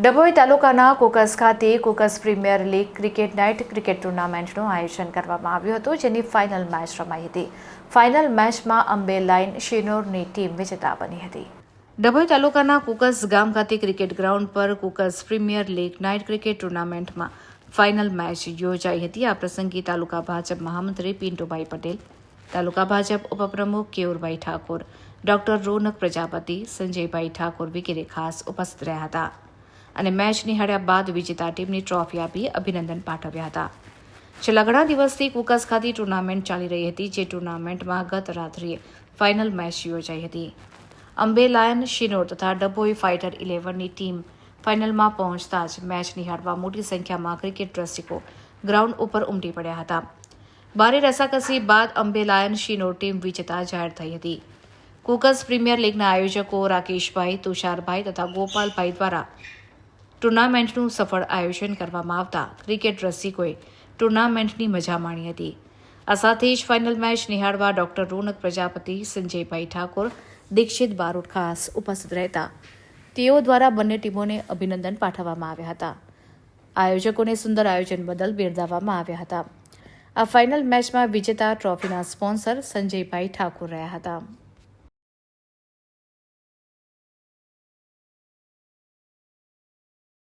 ડભોઈ તાલુકાના કોકસ ખાતે Kokas premier league cricket night cricket ટુર્નામેન્ટનું આયોજન કરવામાં આવ્યું હતું, જેની ફાઇનલ મેચ રમાઈ હતી. ફાઇનલ મેચમાં અંબે લાઇન શિનોરની ટીમ વિજેતા બની હતી. ડભોઈ તાલુકાના કુકસ ગામ ખાતે ક્રિકેટ ગ્રાઉન્ડ પર Kukas premier league night cricket ટુર્નામેન્ટમાં ફાઇનલ મેચ યોજાઈ હતી. આ પ્રસંગે તાલુકા ભાજપ મહામંત્રી પિન્ટુભાઈ પટેલ, તાલુકા ભાજપ ઉપપ્રમુખ કેયુરભાઈ ઠાકોર, ડોક્ટર રોનક પ્રજાપતિ, સંજયભાઈ ઠાકોર વગેરે ખાસ ઉપસ્થિત રહ્યા હતા. અને મેચ નિહાળ્યા બાદ વિજેતા ટીમની ટ્રોફી આપી અભિનંદન પાઠવ્યા હતા. છેલ્લા ઘણા દિવસથી કુકસ ખાતે ટુર્નામેન્ટ ચાલી રહી હતી, જે ટુર્નામેન્ટમાં ગત રાત્રિએ ફાઇનલ મેચ યોજાઈ હતી. અંબે લાયન, શિનોર તથા ડભોઈ ફાઇટર ઇલેવનની ટીમ ફાઇનલમાં પહોંચતા જ મેચ નિહાળવા મોટી સંખ્યામાં ક્રિકેટ રસિકો ગ્રાઉન્ડ ઉપર ઉમટી પડ્યા હતા. ભારે રસાકસી બાદ અંબે લાયન, શિનોર ટીમ વિજેતા જાહેર થઈ હતી. કુકસ પ્રીમિયર લીગના આયોજકો રાકેશભાઈ, તુષારભાઈ તથા ગોપાલભાઈ દ્વારા ટુર્નામેન્ટનું સફળ આયોજન કરવામાં આવતા ક્રિકેટ રસિકોએ ટુર્નામેન્ટની મજા માણી હતી. આ સાથે જ ફાઇનલ મેચ નિહાળવા ડોક્ટર રોનક પ્રજાપતિ, સંજયભાઈ ઠાકોર, દીક્ષિત બારોટ ખાસ ઉપસ્થિત રહેતા. તેઓ દ્વારા બંને ટીમોને અભિનંદન પાઠવવામાં આવ્યા હતા. આયોજકોને સુંદર આયોજન બદલ બિરદાવવામાં આવ્યા હતા. આ ફાઇનલ મેચમાં વિજેતા ટ્રોફીના સ્પોન્સર સંજયભાઈ ઠાકોર રહ્યા હતા.